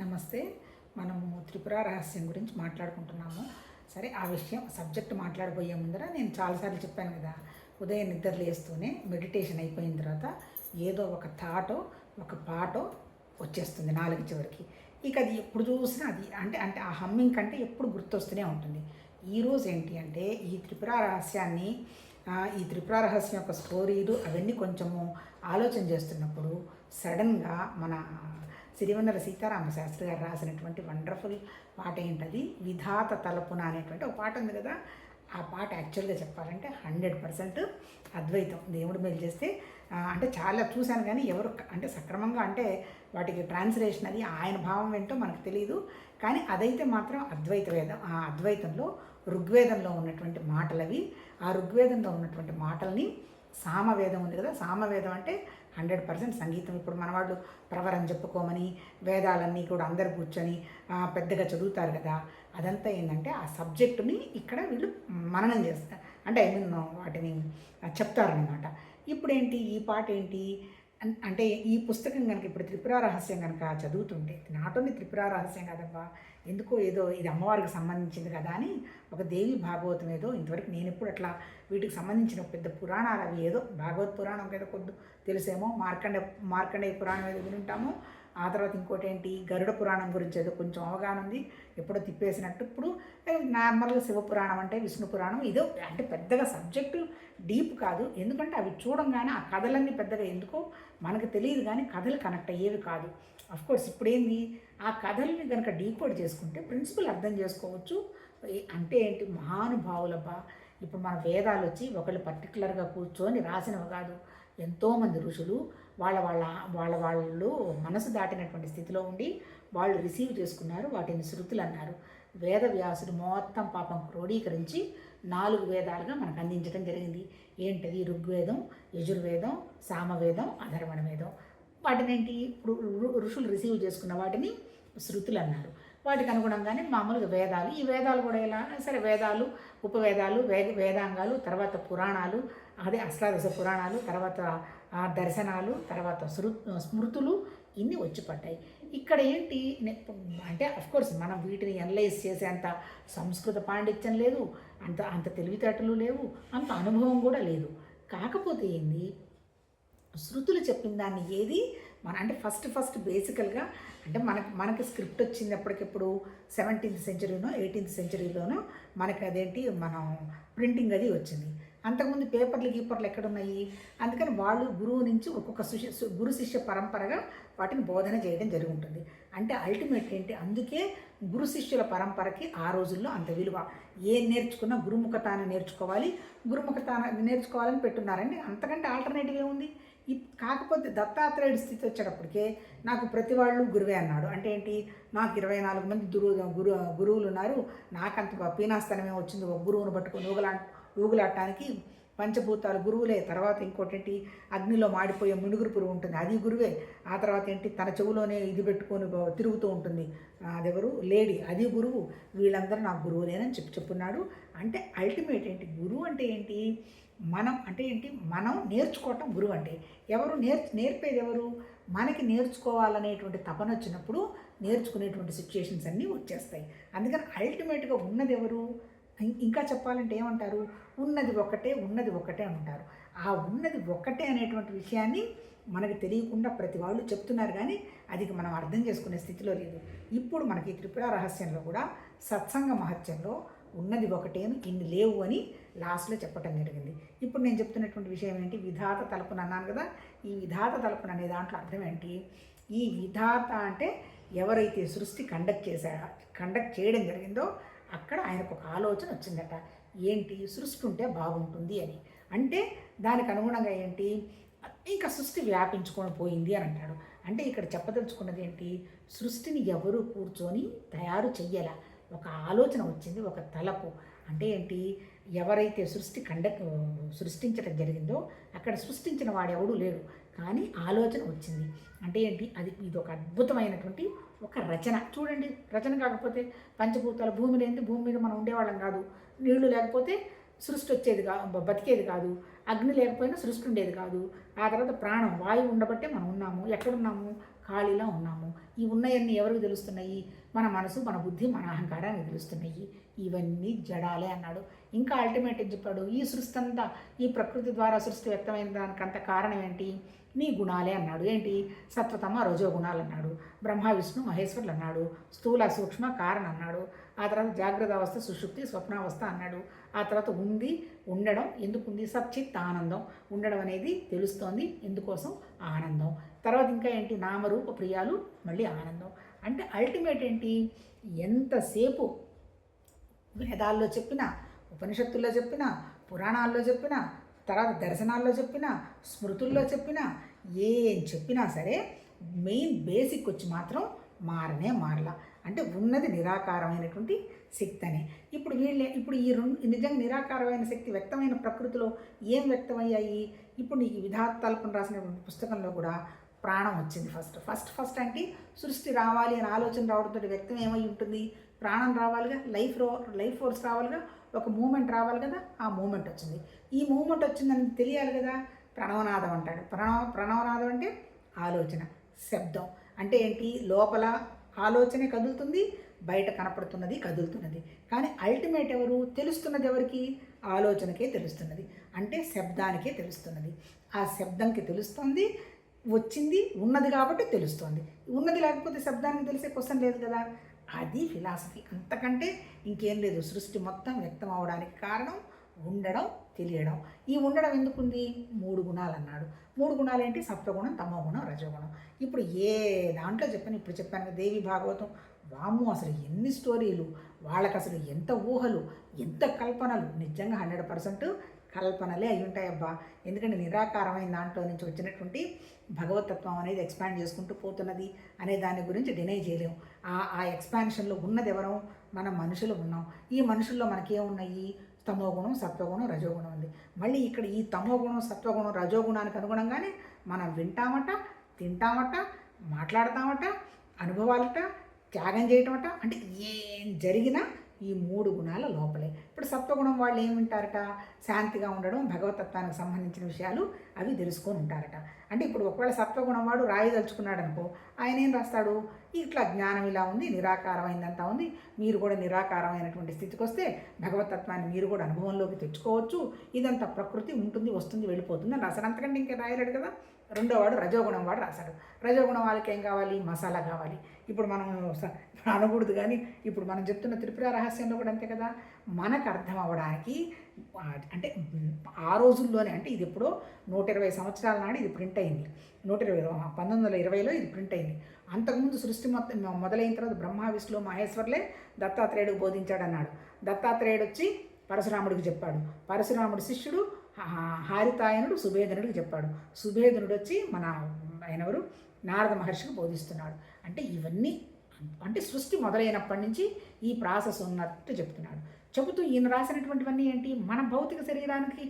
నమస్తే. మనము త్రిపుర రహస్యం గురించి మాట్లాడుకుంటున్నాము. సరే ఆ విషయం సబ్జెక్ట్ మాట్లాడబోయే ముందర నేను చాలాసార్లు చెప్పాను కదా ఉదయం నిద్ర లేస్తూనే మెడిటేషన్ అయిపోయిన తర్వాత ఏదో ఒక థాటో ఒక పాటో వచ్చేస్తుంది నాలుగు చివరికి. ఇక అది ఎప్పుడు చూసినా అది అంటే అంటే ఆ హమ్మింగ్ కంటే ఎప్పుడు గుర్తొస్తూనే ఉంటుంది. ఈరోజు ఏంటి అంటే ఈ త్రిపుర రహస్యాన్ని ఈ త్రిపుర రహస్యం యొక్క స్టోరీలు అవన్నీ కొంచెము ఆలోచన చేస్తున్నప్పుడు సడన్గా మన సిరివన్నర సీతారామ శాస్త్రి గారు రాసినటువంటి వండర్ఫుల్ పాట ఏంటది? విధాత తలపున అనేటువంటి ఒక పాట ఉంది కదా ఆ పాట యాక్చువల్గా చెప్పాలంటే హండ్రెడ్ పర్సెంట్ అద్వైతం. దేవుడు మేలు చేస్తే అంటే చాలా చూశాను కానీ ఎవరు అంటే సక్రమంగా అంటే వాటికి ట్రాన్స్లేషన్ అది ఆయన భావం ఏంటో మనకు తెలియదు కానీ అదైతే మాత్రం అద్వైత వేదం ఆ అద్వైతంలో ఋగ్వేదంలో ఉన్నటువంటి మాటలవి ఆ ఋగ్వేదంలో ఉన్నటువంటి మాటల్ని సామవేదం ఉంది కదా సామవేదం అంటే హండ్రెడ్ పర్సెంట్ సంగీతం. ఇప్పుడు మన వాళ్ళు ప్రవరం చెప్పుకోమని వేదాలన్నీ కూడా అందరు కూర్చొని పెద్దగా చదువుతారు కదా అదంతా ఏంటంటే ఆ సబ్జెక్టుని ఇక్కడ వీళ్ళు మననం చేస్తారు అంటే ఐ మీన్ వాటిని చెప్తారనమాట ఇప్పుడు ఏంటి ఈ పాట ఏంటి అంటే ఈ పుస్తకం కనుక ఇప్పుడు త్రిపుర రహస్యం కనుక చదువుతుంటే నాట్ ఓన్లీ త్రిపుర రహస్యం కదబ్బా ఎందుకో ఏదో ఇది అమ్మవారికి సంబంధించింది కదా అని ఒక దేవి భాగవతం ఏదో ఇంతవరకు నేను ఎప్పుడు అట్లా వీటికి సంబంధించిన పెద్ద పురాణాలు అవి ఏదో భాగవత్ పురాణం ఏదో కొద్ది తెలుసేమో మార్కండే మార్కండేయ పురాణం ఏదో వినుంటామో. ఆ తర్వాత ఇంకోటి ఏంటి గరుడ పురాణం గురించి ఏదో కొంచెం అవగాహన ఉంది. ఎప్పుడో తిప్పేసినట్టు ఇప్పుడు నార్మల్గా శివపురాణం అంటే విష్ణు పురాణం. ఇదో అంటే పెద్దగా సబ్జెక్టు డీప్ కాదు. ఎందుకంటే అవి చూడంగానే ఆ కథలన్నీ పెద్దగా ఎందుకో మనకు తెలియదు కానీ కథలు కనెక్ట్ అయ్యేవి కాదు. కోర్స్ ఇప్పుడేంది? ఆ కథల్ని కనుక డీకోడ్ చేసుకుంటే ప్రిన్సిపల్ అర్థం చేసుకోవచ్చు. అంటే ఏంటి? మహానుభావులబ్బా ఇప్పుడు మన వేదాలు వచ్చి ఒకళ్ళు పర్టికులర్గా కూర్చొని రాసినవి కాదు. ఎంతోమంది ఋషులు వాళ్ళ వాళ్ళ వాళ్ళ వాళ్ళు మనసు దాటినటువంటి స్థితిలో ఉండి వాళ్ళు రిసీవ్ చేసుకున్నారు వాటిని శృతులు అన్నారు. వేద వ్యాసుడు మొత్తం పాపం క్రోడీకరించి నాలుగు వేదాలుగా మనకు అందించడం జరిగింది. ఏంటది? ఋగ్వేదం యజుర్వేదం సామవేదం అధర్వణ వేదం వాటినేంటి? ఇప్పుడు ఋషులు రిసీవ్ చేసుకున్న వాటిని శృతులు అన్నారు. వాటికి అనుగుణంగానే మామూలుగా వేదాలు. ఈ వేదాలు కూడా ఎలా సరే వేదాలు ఉపవేదాలు వేద వేదాంగాలు తర్వాత పురాణాలు అదే అష్టాదశ పురాణాలు తర్వాత ఆ, దర్శనాలు తర్వాత శృ స్మృతులు ఇన్ని వచ్చి పడ్డాయి. ఇక్కడ ఏంటి అంటే కోర్స్ మనం వీటిని అనలైజ్ చేసేంత సంస్కృత పాండిత్యం లేదు అంత అంత తెలివితేటలు లేవు అంత అనుభవం కూడా లేదు. కాకపోతే ఏంది శృతులు చెప్పిన దాన్ని ఏది మన అంటే ఫస్ట్ ఫస్ట్ బేసికల్గా అంటే మనకి మనకి స్క్రిప్ట్ వచ్చింది ఎప్పటికెప్పుడు సెవెంటీన్త్ సెంచరీనో ఎయిటీన్త్ సెంచరీలోనో మనకి అదేంటి మనం ప్రింటింగ్ అది వచ్చింది. అంతకుముందు పేపర్లు గీపర్లు ఎక్కడున్నాయి? అందుకని వాళ్ళు గురువు నుంచి ఒక్కొక్క శిష్య గురు శిష్య పరంపరగా వాటిని బోధన చేయడం జరుగుతుంది అంటే అల్టిమేట్ ఏంటి? అందుకే గురు శిష్యుల పరంపరకి ఆ రోజుల్లో అంత విలువ. ఏం నేర్చుకున్నా గురుముఖతాన్ని నేర్చుకోవాలి. గురుముఖతాన నేర్చుకోవాలని పెట్టున్నారండి. అంతకంటే ఆల్టర్నేటివ్ ఏముంది? కాకపోతే దత్తాత్రేయుడి స్థితి వచ్చేటప్పటికే నాకు ప్రతి వాళ్ళు గురువే అన్నాడు. అంటే ఏంటి? నాకు ఇరవై నాలుగు మంది గురువు గురు గురువులు ఉన్నారు నాకంత పీనాస్తనమే వచ్చింది. ఒక గురువును పట్టుకొని ఒకలాంటి ఊగులాడటానికి పంచభూతాలు గురువులే. తర్వాత ఇంకోటేంటి? అగ్నిలో మాడిపోయే మునుగురు పురుగు ఉంటుంది. అది గురువే. ఆ తర్వాత ఏంటి? తన చెవులోనే ఇది పెట్టుకొని తిరుగుతూ ఉంటుంది. అదెవరు? లేడీ. అది గురువు. వీళ్ళందరూ నాకు గురువులేనని చెప్పి చెప్పున్నాడు. అంటే అల్టిమేట్ ఏంటి? గురువు అంటే ఏంటి? మనం అంటే ఏంటి? మనం నేర్చుకోవటం గురువు అంటే. ఎవరు నేర్ నేర్పేది ఎవరు? మనకి నేర్చుకోవాలనేటువంటి తపన వచ్చినప్పుడు నేర్చుకునేటువంటి సిచ్యుయేషన్స్ అన్నీ వచ్చేస్తాయి. అందుకని అల్టిమేట్గా ఉన్నది ఎవరు? ఇంకా చెప్పాలంటే ఏమంటారు? ఉన్నది ఒకటే ఉన్నది ఒకటే అంటారు. ఆ ఉన్నది ఒకటే అనేటువంటి విషయాన్ని మనకి తెలియకుండా ప్రతి వాళ్ళు చెప్తున్నారు కానీ అది మనం అర్థం చేసుకునే స్థితిలో లేదు. ఇప్పుడు మనకి త్రిపుర రహస్యంలో కూడా సత్సంగ మహత్యంలో ఉన్నది ఒకటేను ఇన్ని లేవు అని లాస్ట్లో చెప్పటం జరిగింది. ఇప్పుడు నేను చెప్తున్నటువంటి విషయం ఏంటి? విధాత తలపున అన్నాను కదా ఈ విధాత తలపున అనే దాంట్లో అర్థం ఏంటి? ఈ విధాత అంటే ఎవరైతే సృష్టి కండక్ట్ చేశా కండక్ట్ చేయడం జరిగిందో అక్కడ ఆయనకు ఒక ఆలోచన వచ్చిందట. ఏంటి? సృష్టి ఉంటే బాగుంటుంది అని. అంటే దానికి అనుగుణంగా ఏంటి? ఇంకా సృష్టి వ్యాపించుకొని పోయింది అని అంటాడు. అంటే ఇక్కడ చెప్పదలుచుకున్నది ఏంటి? సృష్టిని ఎవరు కూర్చొని తయారు చెయ్యాల. ఒక ఆలోచన వచ్చింది ఒక తలపు. అంటే ఏంటి? ఎవరైతే సృష్టి కండక్ట్ సృష్టించడం జరిగిందో అక్కడ సృష్టించిన వాడెవడూ లేడు. కానీ ఆలోచన వచ్చింది. అంటే ఏంటి? అది ఇది ఒక అద్భుతమైనటువంటి ఒక రచన. చూడండి రచన కాకపోతే పంచభూతాల భూమి లేని భూమి మీద మనం ఉండేవాళ్ళం కాదు. నీళ్ళు లేకపోతే సృష్టి వచ్చేది కా బతికేది కాదు. అగ్ని లేకపోయినా సృష్టి ఉండేది కాదు. ఆ తర్వాత ప్రాణం వాయువు ఉండబట్టే మనం ఉన్నాము. ఎక్కడున్నాము? ఖాళీలో ఉన్నాము. ఈ ఉన్నాయన్నీ ఎవరికి తెలుస్తున్నాయి? మన మనసు మన బుద్ధి మన అహంకారానికి తెలుస్తున్నాయి. ఇవన్నీ జడాలే అన్నాడు. ఇంకా అల్టిమేట్ ఏం చెప్పాడు? ఈ సృష్టి అంతా ఈ ప్రకృతి ద్వారా సృష్టి వ్యక్తమైన దానికంత కారణం ఏంటి? నీ గుణాలే అన్నాడు. ఏంటి? సత్వతమ రజో గుణాలు అన్నాడు. బ్రహ్మ విష్ణు మహేశ్వరులు అన్నాడు. స్థూల సూక్ష్మ కారణ అన్నాడు. ఆ తర్వాత జాగ్రత్త అవస్థ సుషుప్తి స్వప్నావస్థ అన్నాడు. ఆ తర్వాత ఉంది ఉండడం ఎందుకుంది? సచ్చిత్ ఆనందం. ఉండడం అనేది తెలుస్తోంది ఎందుకోసం? ఆనందం. తర్వాత ఇంకా ఏంటి? నామరూప ప్రియాలు మళ్ళీ ఆనందం. అంటే అల్టిమేట్ ఏంటి? ఎంతసేపు వేదాల్లో చెప్పిన ఉపనిషత్తుల్లో చెప్పిన పురాణాల్లో చెప్పిన తర్వాత దర్శనాల్లో చెప్పిన స్మృతుల్లో చెప్పిన ఏం చెప్పినా సరే మెయిన్ బేసిక్ వచ్చి మాత్రం మారనే మారలా. అంటే ఉన్నది నిరాకారమైనటువంటి శక్తి అనే ఇప్పుడు వీళ్ళే ఇప్పుడు ఈ రెండు నిజంగా నిరాకారమైన శక్తి వ్యక్తమైన ప్రకృతిలో ఏం వ్యక్తమయ్యాయి? ఇప్పుడు నీకు విధాతల్పన రాసినటువంటి పుస్తకంలో కూడా ప్రాణం వచ్చింది ఫస్ట్. ఫస్ట్ ఫస్ట్ అంటే సృష్టి రావాలి అని ఆలోచన రావడంతో వ్యక్తం ఏమై ఉంటుంది? ప్రాణం రావాలిగా లైఫ్ రో లైఫ్ ఫోర్స్ రావాలిగా ఒక మూమెంట్ రావాలి కదా ఆ మూమెంట్ వచ్చింది. ఈ మూమెంట్ వచ్చిందని తెలియాలి కదా ప్రణవనాదం అంటాడు. ప్రణవ ప్రణవనాదం అంటే ఆలోచన శబ్దం. అంటే ఏంటి? లోపల ఆలోచనే కదులుతుంది బయట కనపడుతున్నది కదులుతున్నది. కానీ అల్టిమేట్ ఎవరు? తెలుస్తున్నది ఎవరికి? ఆలోచనకే తెలుస్తున్నది. అంటే శబ్దానికే తెలుస్తున్నది. ఆ శబ్దంకి తెలుస్తుంది వచ్చింది ఉన్నది కాబట్టి తెలుస్తుంది. ఉన్నది లేకపోతే శబ్దానికి తెలిసే క్వశ్చన్ లేదు కదా. అది ఫిలాసఫీ. అంతకంటే ఇంకేం లేదు. సృష్టి మొత్తం వ్యక్తం అవడానికి కారణం ఉండడం తెలియడం. ఈ ఉండడం ఎందుకుంది? మూడు గుణాలు అన్నాడు మూడు గుణాలు ఏంటి సత్వగుణం తమోగుణం రజోగుణం. ఇప్పుడు ఏ దాంట్లో చెప్పాను? ఇప్పుడు చెప్పాను దేవి భాగవతం. వాము అసలు ఎన్ని స్టోరీలు? వాళ్ళకి అసలు ఎంత ఊహలు? ఎంత కల్పనలు? నిజంగా హండ్రెడ్ పర్సెంట్ కల్పనలే అయి ఉంటాయబ్బా ఎందుకంటే నిరాకారమైన దాంట్లో నుంచి వచ్చినటువంటి భగవతత్వం అనేది ఎక్స్పాండ్ చేసుకుంటూ పోతున్నది అనే దాని గురించి డినై చేయలేము ఆ ఆ ఎక్స్పాన్షన్లో ఉన్నది ఎవరం మనం మనుషులు ఉన్నాం. ఈ మనుషుల్లో మనకేమున్నాయి? తమోగుణం సత్వగుణం రజోగుణం ఉంది మళ్ళీ ఇక్కడ ఈ తమోగుణం సత్వగుణం రజోగుణానికి అనుగుణంగానే మనం వింటామట తింటామట మాట్లాడతామట అనుభవాలట త్యాగం చేయటమట అంటే ఏం జరిగినా ఈ మూడు గుణాల లోపలే. ఇప్పుడు సత్వగుణం వాళ్ళు ఏమింటారట శాంతిగా ఉండడం భగవతత్వానికి సంబంధించిన విషయాలు అవి తెలుసుకొని ఉంటారట. అంటే ఇప్పుడు ఒకవేళ సత్వగుణం వాడు రాయదలుచుకున్నాడు అనుకో ఆయన ఏం రాస్తాడు? ఇట్లా జ్ఞానం ఇలా ఉంది నిరాకారమైందంతా ఉంది మీరు కూడా నిరాకారమైనటువంటి స్థితికి వస్తే భగవతత్వాన్ని మీరు కూడా అనుభవంలోకి తెచ్చుకోవచ్చు. ఇదంతా ప్రకృతి ఉంటుంది వస్తుంది వెళ్ళిపోతుంది అని రాశాడు. అంతకంటే ఇంకా రాయలేడు కదా? రెండో వాడు రజోగుణం వాడు రాశాడు. రజోగుణం వాళ్ళకి ఏం కావాలి? మసాలా కావాలి. ఇప్పుడు మనం స- అనకూడదు కానీ ఇప్పుడు మనం చెప్తున్న త్రిపుర రహస్యంలో కూడా అంతే కదా? మనకు అర్థం అవ్వడానికి అంటే ఆ రోజుల్లోనే అంటే ఇది ఎప్పుడో నూట ఇరవై సంవత్సరాల నాడు ఇది ప్రింట్ అయింది. నూట ఇరవై పంతొమ్మిది వందల ఇరవైలో ఇది ప్రింట్ అయింది. అంతకుముందు సృష్టి మొత్తం మొదలైన తర్వాత బ్రహ్మ విష్ణు మహేశ్వర్లే దత్తాత్రేయుడికి బోధించాడన్నాడు. దత్తాత్రేయుడు వచ్చి పరశురాముడికి చెప్పాడు. పరశురాముడి శిష్యుడు హారితాయనుడు సుభేదనుడికి చెప్పాడు. సుభేదనుడు వచ్చి మన ఆయన ఎవరు? నారద మహర్షికి బోధిస్తున్నాడు. అంటే ఇవన్నీ అంటే సృష్టి మొదలైనప్పటి నుంచి ఈ ప్రాసెస్ ఉన్నట్టు చెప్తున్నాడు. చెబుతూ ఈయన రాసినటువంటివన్నీ ఏంటి? మన భౌతిక శరీరానికి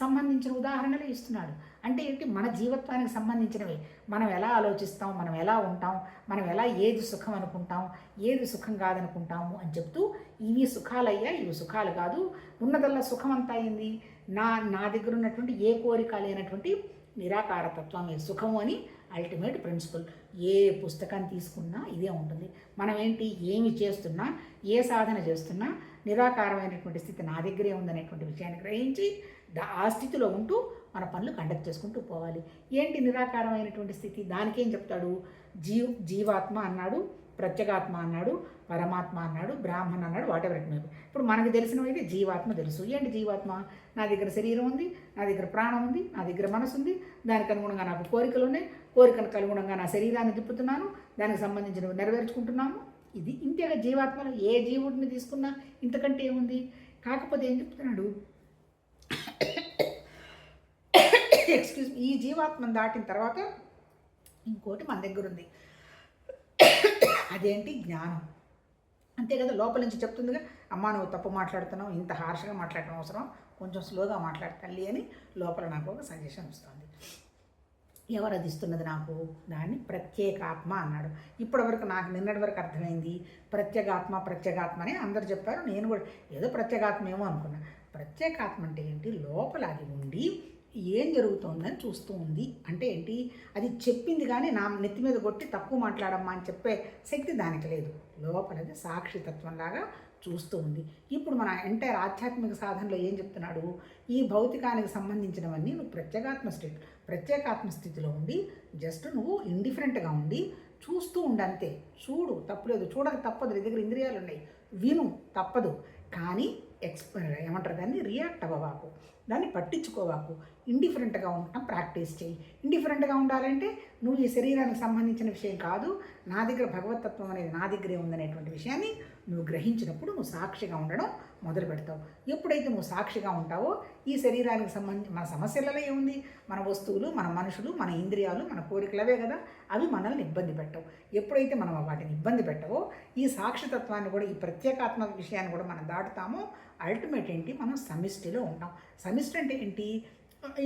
సంబంధించిన ఉదాహరణలు ఇస్తున్నాడు. అంటే ఏంటి? మన జీవత్వానికి సంబంధించినవి. మనం ఎలా ఆలోచిస్తాం? మనం ఎలా ఉంటాం? మనం ఎలా ఏది సుఖం అనుకుంటాం? ఏది సుఖం కాదనుకుంటాము అని చెప్తూ ఇవి సుఖాలయ్యా ఇవి సుఖాలు కాదు. ఉన్నదల్లా సుఖం అంతా అయింది నా నా దగ్గర ఉన్నటువంటి ఏ కోరిక లేనటువంటి నిరాకారతత్వమే సుఖము అని అల్టిమేట్ ప్రిన్సిపల్. ఏ పుస్తకాన్ని తీసుకున్నా ఇదే ఉంటుంది. మనం ఏంటి? ఏమి చేస్తున్నా ఏ సాధన చేస్తున్నా నిరాకారమైనటువంటి స్థితి నా దగ్గరే ఉందనేటువంటి విషయాన్ని గ్రహించి దా- ఆ స్థితిలో ఉంటూ మన పనులు కండక్ట్ చేసుకుంటూ పోవాలి. ఏంటి నిరాకారమైనటువంటి స్థితి? దానికేం చెప్తాడు? జీవ్ జీవాత్మ అన్నాడు ప్రత్యేగాత్మ అన్నాడు పరమాత్మ అన్నాడు బ్రాహ్మణ అన్నాడు వాటెవర్ ఇట్ ఇప్పుడు మనకు తెలిసినవైతే జీవాత్మ తెలుసు. ఏంటి జీవాత్మ? నా దగ్గర శరీరం ఉంది నా దగ్గర ప్రాణం ఉంది నా దగ్గర మనసు ఉంది. దానికి అనుగుణంగా నాకు కోరికలు ఉన్నాయి కోరికలకు అనుగుణంగా నా శరీరాన్ని తిప్పుతున్నాను దానికి సంబంధించినవి నెరవేర్చుకుంటున్నాను ఇది ఇంతేగా జీవాత్మలో ఏ జీవుడిని తీసుకున్నా ఇంతకంటే ఏముంది? కాకపోతే ఏం చెప్తున్నాడు? ఎక్స్క్యూజ్ ఈ జీవాత్మను దాటిన తర్వాత ఇంకోటి మన దగ్గర ఉంది. అదేంటి? జ్ఞానం. అంతే కదా లోపల నుంచి చెప్తుందిగా అమ్మ నువ్వు తప్పు మాట్లాడుతున్నావు ఇంత హార్ష్గా మాట్లాడటం అవసరం కొంచెం స్లోగా మాట్లాడు తల్లి అని లోపల నాకు ఒక సజెషన్ వస్తుంది. ఎవరు అది ఇస్తున్నది నాకు? దాన్ని ప్రత్యేకాత్మ అన్నాడు. ఇప్పటివరకు నాకు నిన్నటి వరకు అర్థమైంది. ప్రత్యేగాత్మ ప్రత్యేగాత్మ అని అందరు చెప్పారు. నేను కూడా ఏదో ప్రత్యేగాత్మ ఏమో అనుకున్నా. ప్రత్యేకాత్మ అంటే ఏంటి? లోపల అది ఉండి ఏం జరుగుతోందని చూస్తూ ఉంది. అంటే ఏంటి? అది చెప్పింది కానీ నా నెత్తి మీద కొట్టి తక్కువ మాట్లాడమ్మా అని చెప్పే శక్తి దానికి లేదు. లోపలది సాక్షితత్వంలాగా చూస్తూ ఉంది. ఇప్పుడు మన ఎంటైర్ ఆధ్యాత్మిక సాధనలో ఏం చెప్తున్నాడు? ఈ భౌతికానికి సంబంధించినవన్నీ నువ్వు ప్రత్యేగాత్మ స్టేట్. ప్రత్యేకాత్మ స్థితిలో ఉండి జస్ట్ నువ్వు ఇండిఫరెంట్గా ఉండి చూస్తూ ఉండంతే. చూడు తప్పులేదు. చూడక తప్పదు. నీ దగ్గర ఇంద్రియాలు ఉన్నాయి విను తప్పదు. కానీ ఎక్స్ప ఏమంటారు దాన్ని? రియాక్ట్ అవ్వవాకు దాన్ని పట్టించుకోవాకు. ఇండిఫరెంట్గా ఉండటం ప్రాక్టీస్ చేయి. ఇండిఫరెంట్గా ఉండాలంటే నువ్వు ఈ శరీరానికి సంబంధించిన విషయం కాదు నా దగ్గర భగవతత్వం అనేది నా దగ్గరే ఉందనేటువంటి విషయాన్ని నువ్వు గ్రహించినప్పుడు నువ్వు సాక్షిగా ఉండడం మొదలు పెడతావు. ఎప్పుడైతే నువ్వు సాక్షిగా ఉంటావో ఈ శరీరానికి సంబంధించి మన సమస్యలలో ఏముంది మన వస్తువులు మన మనుషులు మన ఇంద్రియాలు మన కోరికలు అవే కదా అవి మనల్ని ఇబ్బంది పెట్టవు. ఎప్పుడైతే మనం వాటిని ఇబ్బంది పెట్టవో ఈ సాక్షితత్వాన్ని కూడా ఈ ప్రత్యేకాత్మక విషయాన్ని కూడా మనం దాటుతామో అల్టిమేట్ ఏంటి? మనం సమిష్టిలో ఉంటాం. సమిష్టి అంటే ఏంటి?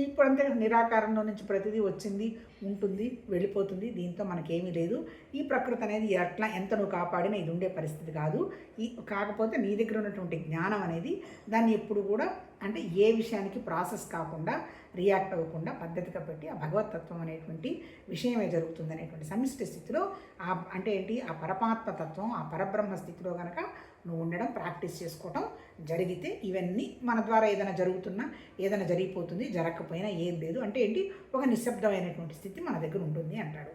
ఇప్పుడంతే నిరాకారంలో నుంచి ప్రతిదీ వచ్చింది ఉంటుంది వెళ్ళిపోతుంది. దీంతో మనకేమీ లేదు. ఈ ప్రకృతి అనేది ఎట్లా ఎంత నువ్వు కాపాడినా ఇది ఉండే పరిస్థితి కాదు. ఈ కాకపోతే నీ దగ్గర ఉన్నటువంటి జ్ఞానం అనేది దాన్ని ఎప్పుడు కూడా అంటే ఏ విషయానికి ప్రాసెస్ కాకుండా రియాక్ట్ అవ్వకుండా పద్ధతిగా పెట్టి ఆ భగవతత్వం అనేటువంటి విషయమే జరుగుతుంది అనేటువంటి సమిష్టి స్థితిలో ఆ అంటే ఏంటి? ఆ పరమాత్మ తత్వం ఆ పరబ్రహ్మ స్థితిలో కనుక నువ్వు ఉండడం ప్రాక్టీస్ చేసుకోవటం జరిగితే ఇవన్నీ మన ద్వారా ఏదైనా జరుగుతున్నా ఏదైనా జరిగిపోతుంది జరగకపోయినా ఏం లేదు. అంటే ఏంటి? ఒక నిశ్శబ్దమైనటువంటి స్థితి మన దగ్గర ఉంటుంది అంటాడు.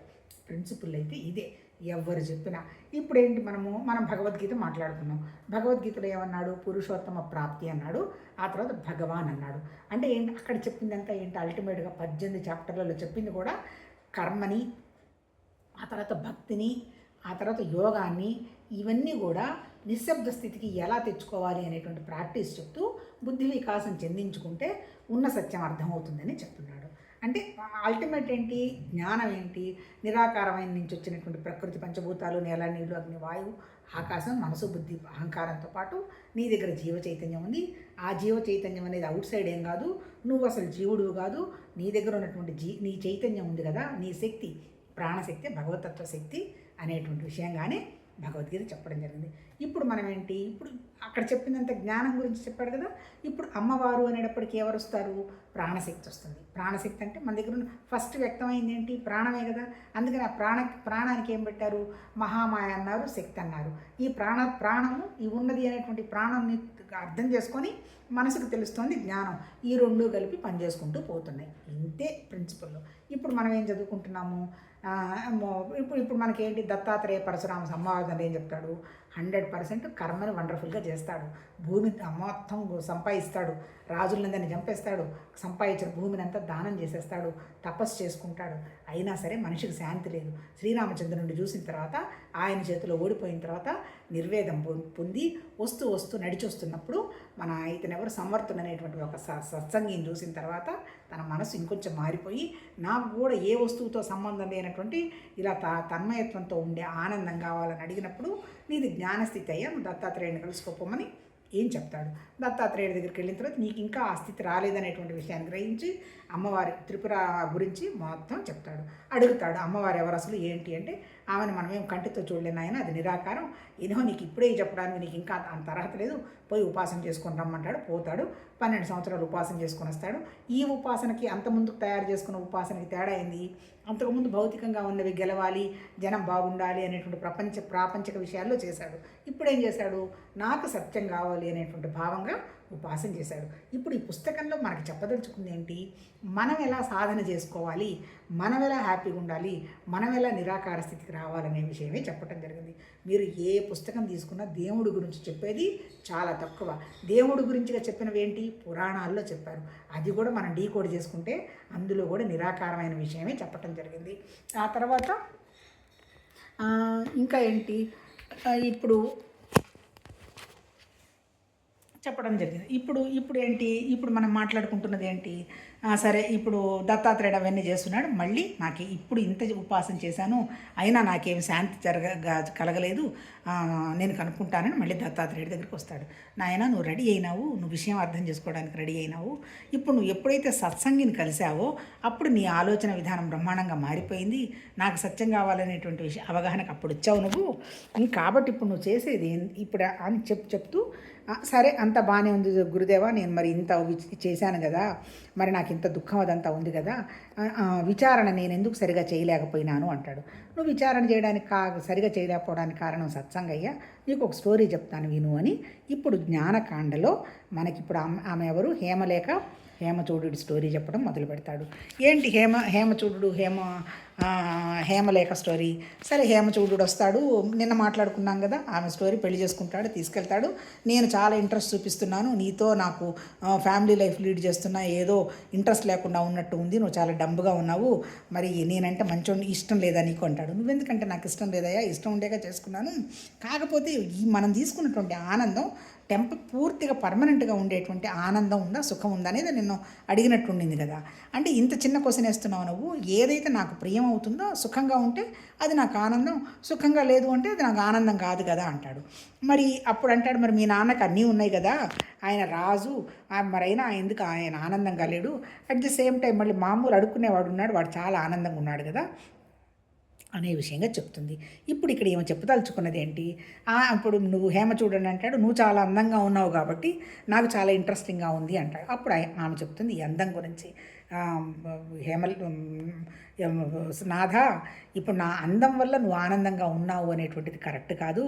ప్రిన్సిపల్ అయితే ఇదే. ఎవరు చెప్పినా. ఇప్పుడు ఏంటి మనము మనం భగవద్గీత మాట్లాడుకున్నాం. భగవద్గీతలో ఏమన్నాడు? పురుషోత్తమ ప్రాప్తి అన్నాడు. ఆ తర్వాత భగవాన్ అన్నాడు. అంటే ఏంటి అక్కడ చెప్పిందంతా ఏంటి? అల్టిమేట్గా పద్దెనిమిది చాప్టర్లలో చెప్పింది కూడా కర్మని ఆ తర్వాత భక్తిని ఆ తర్వాత యోగాన్ని ఇవన్నీ కూడా నిశ్శబ్ద స్థితికి ఎలా తెచ్చుకోవాలి అనేటువంటి ప్రాక్టీస్ చెప్తూ బుద్ధి వికాసం చెందించుకుంటే ఉన్న సత్యం అర్థమవుతుందని చెప్తున్నాడు. అంటే అల్టిమేట్ ఏంటి? జ్ఞానం ఏంటి? నిరాకారమైన నుంచి వచ్చినటువంటి ప్రకృతి పంచభూతాలు నేల నీళ్ళు అగ్ని వాయువు ఆకాశం మనసు బుద్ధి అహంకారంతో పాటు నీ దగ్గర జీవ చైతన్యం ఉంది. ఆ జీవ చైతన్యం అనేది అవుట్ సైడ్ ఏం కాదు. నువ్వు అసలు జీవుడు కాదు. నీ దగ్గర ఉన్నటువంటి జీ నీ చైతన్యం ఉంది కదా. నీ శక్తి ప్రాణశక్తి భగవతత్వ శక్తి అనేటువంటి విషయంగానే భగవద్గీత చెప్పడం జరిగింది. ఇప్పుడు మనం ఏంటి ఇప్పుడు అక్కడ చెప్పినంత జ్ఞానం గురించి చెప్పాడు కదా. ఇప్పుడు అమ్మవారు అనేటప్పటికి ఎవరు వస్తారు ప్రాణశక్తి వస్తుంది. ప్రాణశక్తి అంటే మన దగ్గర ఉన్న ఫస్ట్ వ్యక్తమైంది ఏంటి? ప్రాణమే కదా. అందుకని ఆ ప్రాణ ప్రాణానికి ఏం పెట్టారు? మహామాయ అన్నారు శక్తి అన్నారు. ఈ ప్రాణ ప్రాణము ఈ ఉన్నది అనేటువంటి ప్రాణాన్ని అర్థం చేసుకొని మనసుకు తెలుస్తుంది జ్ఞానం. ఈ రెండు కలిపి పనిచేసుకుంటూ పోతున్నాయి. ఇంతే ప్రిన్సిపల్లో ఇప్పుడు మనం ఏం చదువుకుంటున్నాము? ఇప్పుడు ఇప్పుడు మనకేంటి దత్తాత్రేయ పరశురామ సంవాదం ఏం చెప్తాడు. హండ్రెడ్ పర్సెంట్ కర్మని వండర్ఫుల్గా చేస్తాడు. భూమి మొత్తం సంపాదిస్తాడు. రాజులందరినీ చంపేస్తాడు. సంపాదించిన భూమిని అంతా దానం చేసేస్తాడు. తపస్సు చేసుకుంటాడు. అయినా సరే మనిషికి శాంతి లేదు. శ్రీరామచంద్రుడిని చూసిన తర్వాత ఆయన చేతిలో ఓడిపోయిన తర్వాత నిర్వేదం పొంది వస్తూ వస్తూ నడిచి వస్తున్నప్పుడు మన ఇతను ఎవరు అనేటువంటి ఒక స- సత్సంగిని చూసిన తర్వాత తన మనసు ఇంకొంచెం మారిపోయి నాకు కూడా ఏ వస్తువుతో సంబంధం లేనటువంటి ఇలా త తన్మయత్వంతో ఉండే ఆనందం కావాలని అడిగినప్పుడు నీది జ్ఞానస్థితి అయ్యా నువ్వు దత్తాత్రేయుని కలుసుకోపోమని ఏం చెప్తాడు. దత్తాత్రేయుడి దగ్గరికి వెళ్ళిన తర్వాత నీకు ఇంకా ఆ స్థితి రాలేదనేటువంటి విషయాన్ని గ్రహించి అమ్మవారి త్రిపుర గురించి మొత్తం చెప్తాడు. అడుగుతాడు అమ్మవారు ఎవరు అసలు ఏంటి అంటే ఆమెను మనమేం కంటితో చూడలేను ఆయన అది నిరాకారం. ఇదిగో నీకు ఇప్పుడే చెప్పడానికి నీకు ఇంకా అంత అర్హత లేదు. పోయి ఉపాసన చేసుకొని రమ్మంటాడు పోతాడు. పన్నెండు సంవత్సరాలు ఉపాసన చేసుకొని వస్తాడు. ఈ ఉపాసనకి అంత ముందుకు తయారు చేసుకున్న ఉపాసనకి తేడా అయింది అంతకుముందు భౌతికంగా ఉన్నవి గెలవాలి జనం బాగుండాలి అనేటువంటి ప్రపంచ ప్రాపంచిక విషయాల్లో చేశాడు. ఇప్పుడు ఏం చేశాడు? నాకు సత్యం కావాలి అనేటువంటి భావంగా ఉపాసన చేశాడు ఇప్పుడు ఈ పుస్తకంలో మనకి చెప్పదలుచుకుంది ఏంటి? మనం ఎలా సాధన చేసుకోవాలి? మనం ఎలా హ్యాపీగా ఉండాలి? మనం ఎలా నిరాకార స్థితికి రావాలనే విషయమే చెప్పడం జరిగింది. మీరు ఏ పుస్తకం తీసుకున్నా దేవుడి గురించి చెప్పేది చాలా తక్కువ. దేవుడి గురించిగా చెప్పినవి ఏంటి? పురాణాల్లో చెప్పారు. అది కూడా మనం డీకోడ్ చేసుకుంటే అందులో కూడా నిరాకారమైన విషయమే చెప్పటం జరిగింది. ఆ తర్వాత ఇంకా ఏంటి? ఇప్పుడు చెప్పడం జరిగింది. ఇప్పుడు ఇప్పుడు ఏంటి? ఇప్పుడు మనం మాట్లాడుకుంటున్నది ఏంటి? సరే ఇప్పుడు దత్తాత్రేయుడు అవన్నీ చేస్తున్నాడు. మళ్ళీ నాకు ఇప్పుడు ఇంత ఉపాసన చేశాను. అయినా నాకేం శాంతి జరగ కలగలేదు. నేను కనుక్కుంటానని మళ్ళీ దత్తాత్రేయుడి దగ్గరికి వస్తాడు. నాయన నువ్వు రెడీ అయినావు నువ్వు విషయం అర్థం చేసుకోవడానికి రెడీ అయినావు. ఇప్పుడు నువ్వు ఎప్పుడైతే సత్సంగిని కలిసావో అప్పుడు నీ ఆలోచన విధానం బ్రహ్మాండంగా మారిపోయింది. నాకు సత్యం కావాలనేటువంటి విషయం అవగాహనకు అప్పుడు వచ్చావు నువ్వు. కాబట్టి ఇప్పుడు నువ్వు చేసేది ఇప్పుడు అని చెప్పు చెప్తూ సరే అంత బాగానే ఉంది గురుదేవా నేను మరి ఇంత వి- చేశాను కదా. మరి నాకు ఇంత దుఃఖం అదంతా ఉంది కదా. విచారణ నేను ఎందుకు సరిగా చేయలేకపోయినాను అంటాడు. నువ్వు విచారణ చేయడానికి కా సరిగా చేయలేకపోవడానికి కారణం సత్సంగయ్య. నీకు ఒక స్టోరీ చెప్తాను విను అని. ఇప్పుడు జ్ఞానకాండలో మనకిప్పుడు ఆమె ఆమె ఎవరు? హేమలేఖ హేమచూడు స్టోరీ చెప్పడం మొదలు పెడతాడు. ఏంటి హేమ హేమచూడు హేమ హేమలేఖ స్టోరీ? సరే హేమచూడు వస్తాడు. నిన్న మాట్లాడుకున్నాం కదా ఆమె స్టోరీ పెళ్ళి చేసుకుంటాడు తీసుకెళ్తాడు. నేను చాలా ఇంట్రెస్ట్ చూపిస్తున్నాను. నీతో నాకు ఫ్యామిలీ లైఫ్ లీడ్ చేస్తున్నా ఏదో ఇంట్రెస్ట్ లేకుండా ఉన్నట్టు ఉంది. నువ్వు చాలా డబ్బుగా ఉన్నావు. మరి నేనంటే మంచి ఇష్టం లేదా నీకు అంటాడు. నువ్వెందుకంటే నాకు ఇష్టం లేదయ్యా ఇష్టం ఉండేగా చేసుకున్నాను. కాకపోతే ఈ మనం తీసుకున్నటువంటి ఆనందం టెంప పూర్తిగా పర్మనెంట్గా ఉండేటువంటి ఆనందం ఉందా సుఖం ఉందా అనేది నిన్ను అడిగినట్టుండింది కదా. అంటే ఇంత చిన్న క్వశ్చన్ వేస్తున్నావు నువ్వు. ఏదైతే నాకు ప్రియం అవుతుందో సుఖంగా ఉంటే అది నాకు ఆనందం సుఖంగా లేదు అంటే అది నాకు ఆనందం కాదు కదా అంటాడు. మరి అప్పుడు అంటాడు మరి మీ నాన్నకు అన్నీ ఉన్నాయి కదా. ఆయన రాజు మరైనా ఎందుకు ఆయన ఆనందంగా లేడు? అట్ ది సేమ్ టైం మళ్ళీ మామూలు అడుక్కునేవాడు ఉన్నాడు వాడు చాలా ఆనందంగా ఉన్నాడు కదా. అనే విషయంగా చెప్తుంది. ఇప్పుడు ఇక్కడ ఏమో చెప్పదలుచుకున్నది ఏంటి అప్పుడు నువ్వు హేమ చూడండి అంటాడు. నువ్వు చాలా అందంగా ఉన్నావు కాబట్టి నాకు చాలా ఇంట్రెస్టింగ్గా ఉంది అంటాడు. అప్పుడు ఆమె చెప్తుంది ఈ అందం గురించి హేమ హేమల్ నాథ ఇప్పుడు నా అందం వల్ల నువ్వు ఆనందంగా ఉన్నావు అనేటువంటిది కరెక్ట్ కాదు.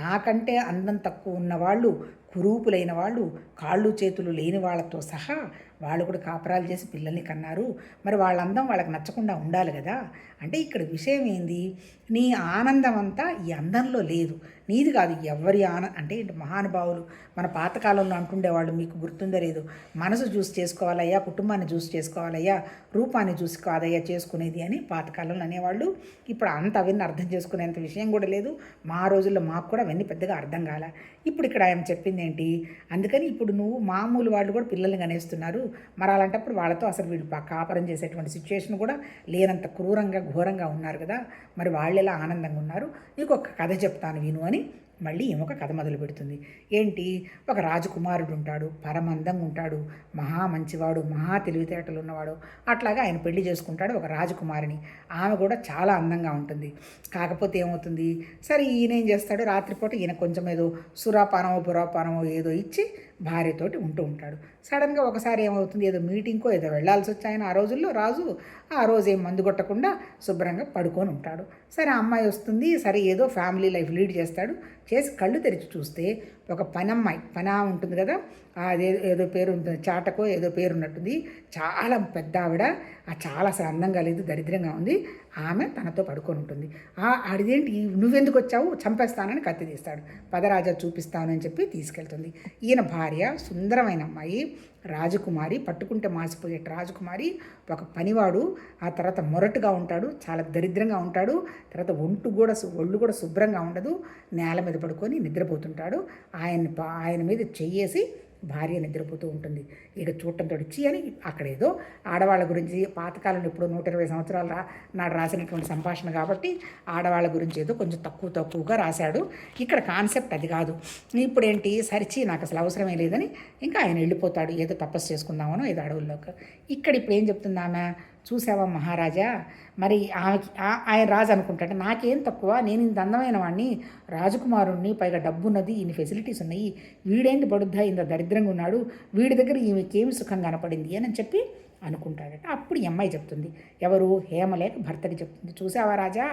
నాకంటే అందం తక్కువ ఉన్నవాళ్ళు కురూపులైన వాళ్ళు కాళ్ళు చేతులు లేని వాళ్ళతో సహా వాళ్ళు కూడా కాపరాలు చేసి పిల్లల్ని కన్నారు. మరి వాళ్ళ అందం వాళ్ళకి నచ్చకుండా ఉండాలి కదా. అంటే ఇక్కడ విషయం ఏంది? నీ ఆనందం అంతా ఈ అందంలో లేదు. నీది కాదు ఎవరి ఆన అంటే ఏంటి మహానుభావులు మన పాతకాలంలో అంటుండేవాళ్ళు మీకు గుర్తుందో లేదు? మనసు చూసి చేసుకోవాలయ్యా కుటుంబాన్ని చూసి చేసుకోవాలయ్యా రూపాన్ని చూసి కాదయ్యా చేసుకునేది అని పాతకాలంలో అనేవాళ్ళు. ఇప్పుడు అంత అవన్నీ అర్థం చేసుకునేంత విషయం కూడా లేదు. మా రోజుల్లో మాకు కూడా అవన్నీ పెద్దగా అర్థం కాల. ఇప్పుడు ఇక్కడ ఆయన చెప్పింది ఏంటి? అందుకని ఇప్పుడు నువ్వు మామూలు వాళ్ళు కూడా పిల్లల్ని కనేస్తున్నారు. మరి అలాంటప్పుడు వాళ్ళతో అసలు వీళ్ళు పా- కాపరం చేసేటువంటి సిచ్యువేషన్ కూడా లేనంత క్రూరంగా ఘోరంగా ఉన్నారు కదా మరి వాళ్ళు ఎలా ఆనందంగా ఉన్నారు? నీకు ఒక కథ చెప్తాను విను అని మళ్ళీ ఈమె ఒక కథ మొదలు పెడుతుంది. ఏంటి? ఒక రాజకుమారుడు ఉంటాడు పరమందంగా ఉంటాడు మహా మంచివాడు మహా తెలివితేటలు ఉన్నవాడు. అట్లాగా ఆయన పెళ్ళి చేసుకుంటాడు ఒక రాజకుమారిని. ఆమె కూడా చాలా అందంగా ఉంటుంది. కాకపోతే ఏమవుతుంది? సరే ఈయన ఏం చేస్తాడు? రాత్రిపూట ఈయన కొంచెం ఏదో సురాపానమో పురాపానమో ఏదో ఇచ్చి భార్యతోటి ఉంటూ ఉంటాడు. సడన్గా ఒకసారి ఏమవుతుంది? ఏదో మీటింగ్కో ఏదో వెళ్ళాల్సి వచ్చి ఆయన ఆ రోజుల్లో రాజు ఆ రోజు ఏం మందు కొట్టకుండా శుభ్రంగా పడుకొని ఉంటాడు. సరే ఆ అమ్మాయి వస్తుంది. సరే ఏదో ఫ్యామిలీ లైఫ్ లీడ్ చేస్తాడు. చేసి కళ్ళు తెరిచి చూస్తే ఒక పనమ్మాయి పనా ఉంటుంది కదా? అదే ఏదో పేరు ఉంటుంది చాటకో ఏదో పేరు ఉన్నట్టుంది. చాలా పెద్ద ఆవిడ ఆ చాలా అసలు అందంగా లేదు దరిద్రంగా ఉంది. ఆమె తనతో పడుకొని ఉంటుంది. ఆ అడిదేంటి నువ్వెందుకు వచ్చావు? చంపేస్తానని కత్తి తీస్తాడు. పదరాజా చూపిస్తానని చెప్పి తీసుకెళ్తుంది. ఈయన భార్య సుందరమైన అమ్మాయి రాజకుమారి పట్టుకుంటే మాసిపోయే రాజకుమారి ఒక పనివాడు ఆ తర్వాత మొరటుగా ఉంటాడు చాలా దరిద్రంగా ఉంటాడు తర్వాత ఒంటు కూడా ఒళ్ళు కూడా శుభ్రంగా ఉండదు నేల మీద పడుకొని నిద్రపోతుంటాడు ఆయన్ని పా- ఆయన మీద చెయ్యేసి భార్య నిద్రపోతూ ఉంటుంది. ఇక చూడటంతో ఇచ్చి అని అక్కడ ఏదో ఆడవాళ్ళ గురించి పాతకాలంలో ఇప్పుడు నూట ఇరవై సంవత్సరాల రా నాడు రాసినటువంటి సంభాషణ కాబట్టి ఆడవాళ్ళ గురించి ఏదో కొంచెం తక్కువ తక్కువగా రాశాడు. ఇక్కడ కాన్సెప్ట్ అది కాదు. ఇప్పుడు ఏంటి సరిచి నాకు అసలు అవసరమే లేదని ఇంకా ఆయన వెళ్ళిపోతాడు. ఏదో తపస్సు చేసుకుందామనో ఏదో అడవుల్లోకి. ఇక్కడ ఇప్పుడు ఏం చెప్తుంది ఆమె? చూసావా మహారాజా? మరి ఆమెకి ఆ- ఆయన రాజు అనుకుంటాడు. నాకేం తక్కువ? నేను ఇంత అందమైన వాడిని రాజకుమారుణ్ణి పైగా డబ్బు ఉన్నది ఇన్ని ఫెసిలిటీస్ ఉన్నాయి వీడేంటి పడుద్దా ఇంత దరిద్రంగా ఉన్నాడు. వీడి దగ్గర నీకేమి సుఖం కనపడింది అని చెప్పి అనుకుంటాడట. అప్పుడు ఈ అమ్మాయి చెప్తుంది ఎవరు? హేమలేక భర్తకి చెప్తుంది. చూసావా రాజా?